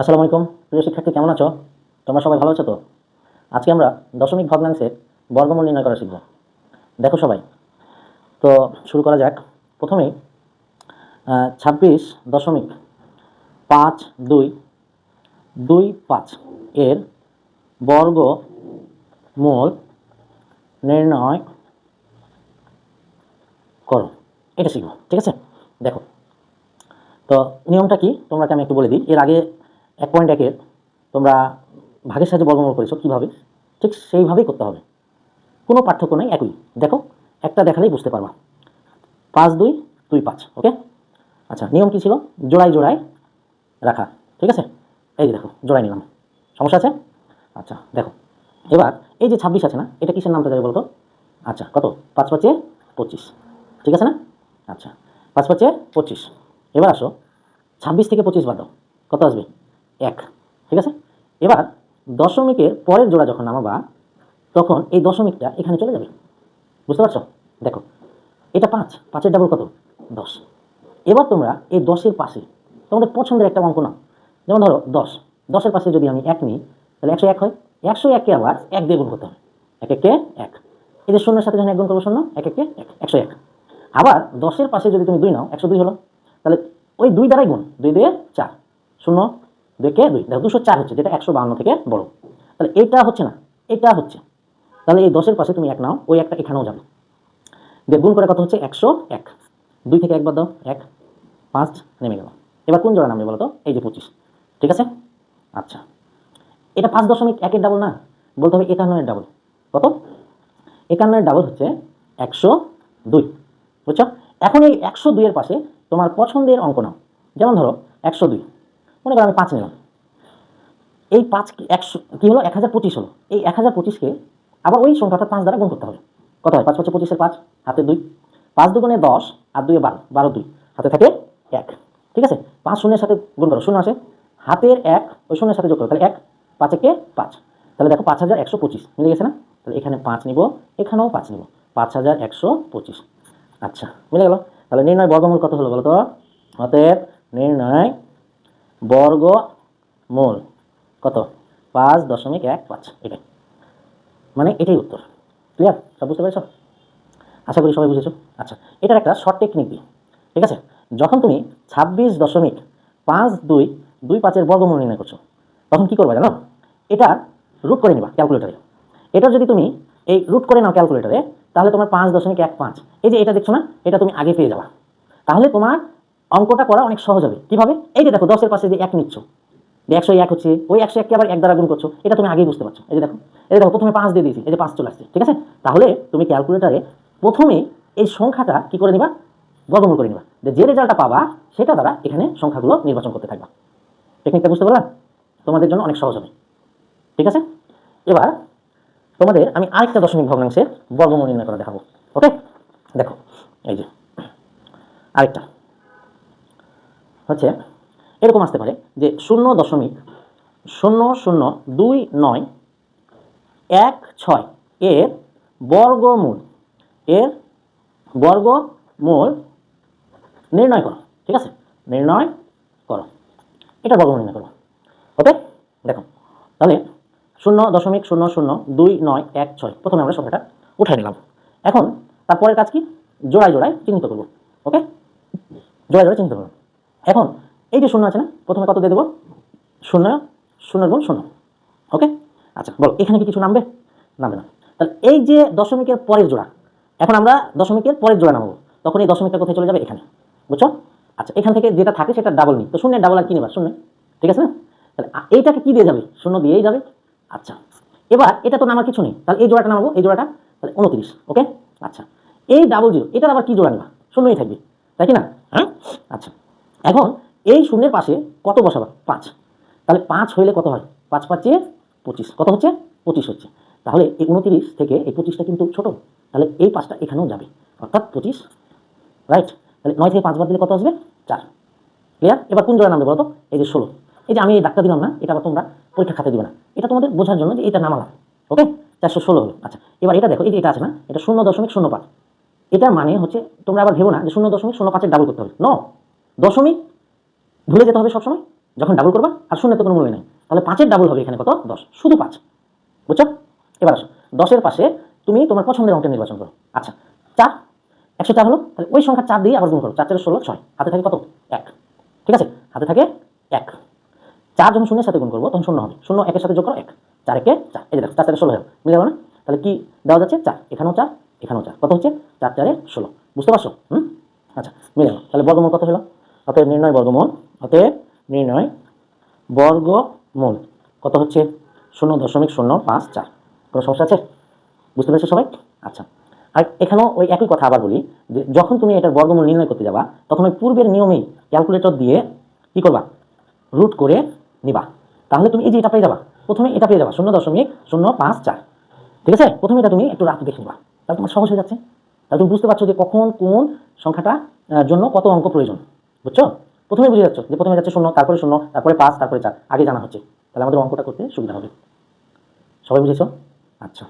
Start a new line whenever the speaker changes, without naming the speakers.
আসসালামু আলাইকুম। প্রিয় শিক্ষার্থী, কেমন আছো? তোমরা সবাই ভালো আছো তো? আজকে আমরা দশমিক ভগ্নাংশের বর্গমূল নির্ণয় করা শিখব। দেখো সবাই। তো শুরু করা যাক। প্রথমেই ছাব্বিশ দশমিক পাঁচ দুই দুই পাঁচ এর বর্গ মূল নির্ণয় করো। এটা শিখব, ঠিক আছে? দেখো। তো নিয়মটা কি? তোমরাকে আমি একটু বলে দিই। এর আগে এক পয়েন্ট একের তোমরা ভাগের সাহায্যে বর্গমূল করেছ কীভাবে? ঠিক সেইভাবেই করতে হবে। কোনো পার্থক্য নেই, একই। দেখো, একটা দেখালেই বুঝতে পারবা। পাঁচ, দুই দুই, পাঁচ ওকে আচ্ছা নিয়ম কী ছিল? জোড়ায় জোড়ায় রাখা, ঠিক আছে? এই যে দেখো, জোড়ায় নিলাম। সমস্যা আছে? আচ্ছা দেখো। এবার, এই যে ছাব্বিশ আছে না, এটা কিসের নামটা যাবে বলতো? আচ্ছা কত? পাঁচ পাঁচে পঁচিশ, ঠিক আছে না? আচ্ছা পাঁচ পাঁচে পঁচিশ। এবার আসো, ছাব্বিশ থেকে পঁচিশ বাদ দাও। কত আসবে? এক, ঠিক আছে? এবার দশমিকের পরের জোড়া যখন নামাবা, তখন এই দশমিকটা এখানে চলে যাবে। বুঝতে পারছ? দেখো, এটা পাঁচ, পাঁচের ডাবল কত? দশ। এবার তোমরা এই দশের পাশে, তোমাদের পছন্দের একটা অঙ্ক নাও। যেমন ধরো, দশ। দশের পাশে যদি আমি এক নিই, তাহলে একশো এক হয়। একশো এককে আবার এক দিয়ে গুণ করতে হবে এক এককে এক। এই যে শূন্যের সাথে যখন এক গুণ করব, শূন্য এক এককে এক, একশো এক। আবার দশের পাশে যদি তুমি দুই নাও, একশো দুই হলো, তাহলে ওই দুই দ্বারাই গুণ, দুই দিয়ে চার। শূন্য দুইকে দুই? দেখো, দুশো চার হচ্ছে, যেটা একশো বাহান্ন থেকে বড়। তাহলে এটা হচ্ছে না, এটা হচ্ছে। তাহলে এই দশের পাশে তুমি এক নাও, ওই একটা এখানেও যাবে। দিয়ে গুণ করে কত হচ্ছে? একশো এক। দুই থেকে একবার দাও, এক, পাঁচ, নেমে গেল। এবার কোন জোড়া নামবে বলো তো এই যে পঁচিশ। ঠিক আছে? আচ্ছা। এটা পাঁচ দশমিক একের ডাবল না, বলতে হবে একান্নের ডাবল কত? একান্নের ডাবল হচ্ছে একশো দুই। বুঝছ? এখন এই একশো দুইয়ের পাশে তোমার পছন্দের অঙ্ক নাও। যেমন ধরো, একশো দুই। মনে করো আমি পাঁচ নিলাম। এই পাঁচ একশো, কী হলো? এক হাজার পঁচিশ হলো। এই এক হাজার পঁচিশকে আবার ওই সংখ্যাটা পাঁচ দ্বারা গুণ করতে হবে। কত হয়? পাঁচ পাঁচশো পঁচিশের পাঁচ, হাতে দুই। পাঁচ দুগুণে দশ, আর দুয়ে বারো বারো দুই। হাতে থাকে এক। ঠিক আছে? পাঁচ শূন্যের সাথে গুণ করো, শূন্য আসে। হাতের এক, ওই শূন্যের সাথে যোগ করো, তাহলে এক, পাঁচ একে পাঁচ। তাহলে দেখো পাঁচ হাজার একশো পঁচিশ। মিলে গেছে না? তাহলে এখানে পাঁচ নিব, এখানেও পাঁচ নিব। পাঁচ হাজার একশো পঁচিশ। আচ্ছা মিলে গেল। তাহলে নির্ণয় বর্গমূল কত হলো বলো তো অতএব নির্ণয় বর্গ মূল কত? পাঁচ দশমিক এক পাঁচ। এটাই। মানে এটাই উত্তর। ক্লিয়ার সব বুঝতে পেরেছ? আশা করি সবাই বুঝেছ। আচ্ছা এটার একটা শর্ট টেকনিক দিই। ঠিক আছে? যখন তুমি ছাব্বিশ দশমিক পাঁচ দুই দুই পাঁচের বর্গমূল নির্ণয় করছ, তখন কী করবে জানো? এটা রুট করে নিবা ক্যালকুলেটারে এটা যদি তুমি এই রুট করে নাও ক্যালকুলেটারে তাহলে তোমার পাঁচ দশমিক এক পাঁচ। এই যে এটা দেখছ না, এটা তুমি আগে পেয়ে যাবা। তাহলে তোমার অঙ্কটা করা অনেক সহজ হবে। কীভাবে? এই যে দেখো, দশের পাশে যে এক নিচ্ছ, যে একশো এক হচ্ছে, ওই একশো এককে আবার এক দ্বারা গুণ করছ, এটা তুমি আগেই বুঝতে পারছ। এই যে দেখো, এই যে দেখো, প্রথমে পাঁচ দিয়ে দিয়েছি, এই যে পাঁচ চলে আসছে, ঠিক আছে? তাহলে তুমি ক্যালকুলেটারে প্রথমে এই সংখ্যাটা কি করে নিবা? বর্গমূল করে নিবা। যে রেজাল্টটা পাবা, সেটা দ্বারা এখানে সংখ্যাগুলো নির্বাচন করতে থাকবা। টেকনিকটা বুঝতে পারলাম তোমাদের জন্য অনেক সহজ হবে। ঠিক আছে? এবার তোমাদের আমি আরেকটা দশমিক ভগ্নাংশের বর্গমূল নির্ণয় করে দেখাবো। ওকে দেখো, এই যে, আরেকটা। হচ্ছে এরকম আসতে পারে যে শূন্য দশমিক শূন্য শূন্য দুই নয় এক ছয় এর বর্গমূল এর বর্গমূল নির্ণয় করো, ঠিক আছে? নির্ণয় করো। এটা বর্গমূল নির্ণয় করো। ওকে? দেখো, তাহলে শূন্য দশমিক শূন্য শূন্য দুই নয় এক ছয়, প্রথমে আমরা সংখ্যাটা উঠাই নিলাম। এখন তারপরের কাজ কি? জোড়ায় জোড়ায় চিহ্নিত করব। ওকে? জোড়ায় জোড়ায় চিহ্নিত করব। এখন এই যে শূন্য আছে না, প্রথমে কত দিয়ে দেবো? শূন্য শূন্য গুণ শূন্য। ওকে? আচ্ছা বলো, এখানে কি কিছু নামবে? নামবে না। তাহলে এই যে দশমিকের পরের জোড়া, এখন আমরা দশমিকের পরের জোড়া নামবো। তখন এই দশমিকটা কোথায় চলে যাবে? এখানে। বুঝছ? আচ্ছা এখান থেকে যেটা থাকে সেটা ডাবল নিই। তো শূন্যের ডাবল আর কি নেবা? শূন্য ঠিক আছে না? তাহলে এইটাকে কি দিয়ে যাবে? শূন্য দিয়েই যাবে। আচ্ছা এবার এটা তো নামার কিছু নেই। তাহলে এই জোড়াটা নামাবো, এই জোড়াটা। তাহলে উনত্রিশ, ওকে? আচ্ছা এই ডাবল জিরো এটার আবার কি জোড়া নেবা? শূন্যই থাকবে। তাই কি না? হ্যাঁ? আচ্ছা এখন এই শূন্যের পাশে কত বসাবা? পাঁচ। তাহলে পাঁচ হইলে কত হয়? পাঁচ পাঁচে পঁচিশ। কত হচ্ছে? পঁচিশ হচ্ছে। তাহলে এই উনত্রিশ থেকে এই পঁচিশটা কিন্তু ছোট। তাহলে এই পাঁচটা এখানেও যাবে। অর্থাৎ পঁচিশ। রাইট? তাহলে নয় থেকে পাঁচবার দিলে কত আসবে? চার। ক্লিয়ার? এবার কোন জোড়া নামবে বলো তো এই যে ষোলো। এই যে আমি এই ডাক্তার দিলাম না, এটা আবার তোমরা পরীক্ষা খাতে দিবে না। এটা তোমাদের বোঝার জন্য যে এটা নামালাম ওকে? চারশো ষোলো হলো। আচ্ছা এবার এটা দেখো, এই যে এটা আছে না, এটা শূন্য দশমিক শূন্য পাঁচ। এটার মানে হচ্ছে তোমরা আবার ভেবো না যে শূন্য দশমিক শূন্য পাঁচের ডাবল করতে হবে। ন দশমিক ভুলে যেতে হবে সবসময়, যখন ডাবল করবা, আর শূন্যের তো কোনো মূল্য নেই। তাহলে পাঁচের ডাবল হবে এখানে কত? দশ। শুধু পাঁচ। বুঝছ? এবার আসো। দশের পাশে তুমি তোমার পছন্দের অঙ্কটা নির্বাচন করো। আচ্ছা চার। একশো চার হলো, তাহলে ওই সংখ্যা চার দিয়ে আবার গুণ করো। চার, চারে ষোলো, ছয়। হাতে থাকে কত? এক। ঠিক আছে? হাতে থাকে এক। চার যখন শূন্যের সাথে গুণ করব, তখন শূন্য হবে। শূন্য একের সাথে যোগ করো, এক। চার একে চার। এই দেখো, চার, চারে ষোলো হলো মিলে গেলো না? তাহলে কি দেওয়া যাচ্ছে? চার। এখানেও চার এখানেও চার। কত হচ্ছে? চার, চারে ষোলো। বুঝতে পারছ? হুম? আচ্ছা মিলে তাহলে বর্গমূল কত হলো? অতএব নির্ণয় বর্গমূল, অতএব নির্ণয় বর্গমূল। কত হচ্ছে? শূন্য দশমিক শূন্য পাঁচ চার। কোনো সমস্যা আছে? বুঝতে পেরেছ সবাই? আচ্ছা। আর এখানেও ওই একই কথা আবার বলি, যে যখন তুমি এটার বর্গমূল নির্ণয় করতে যাবা, তখন ওই পূর্বের নিয়মেই ক্যালকুলেটর দিয়ে কী করবা? রুট করে নিবা। তাহলে তুমি এই যে এটা পেয়ে যাবা, প্রথমে এটা পেয়ে যাবা, শূন্য দশমিক শূন্য পাঁচ চার। ঠিক আছে? প্রথমে এটা তুমি একটু রাত দেখে নিবা। তাহলে তোমার সহজ হয়ে যাচ্ছে। তাহলে তুমি বুঝতে পারছ যে কখন কোন সংখ্যাটা জন্য কত অঙ্ক প্রয়োজন। বুঝছ? প্রথমে বুঝে যাচ্ছ যে প্রথমে যাচ্ছে শূন্য, তারপরে শূন্য, তারপরে পাঁচ, তারপরে চার। আগে জানা হচ্ছে। তাহলে আমাদের অঙ্কটা করতে সুবিধা হবে। সবাই বুঝেছ? আচ্ছা।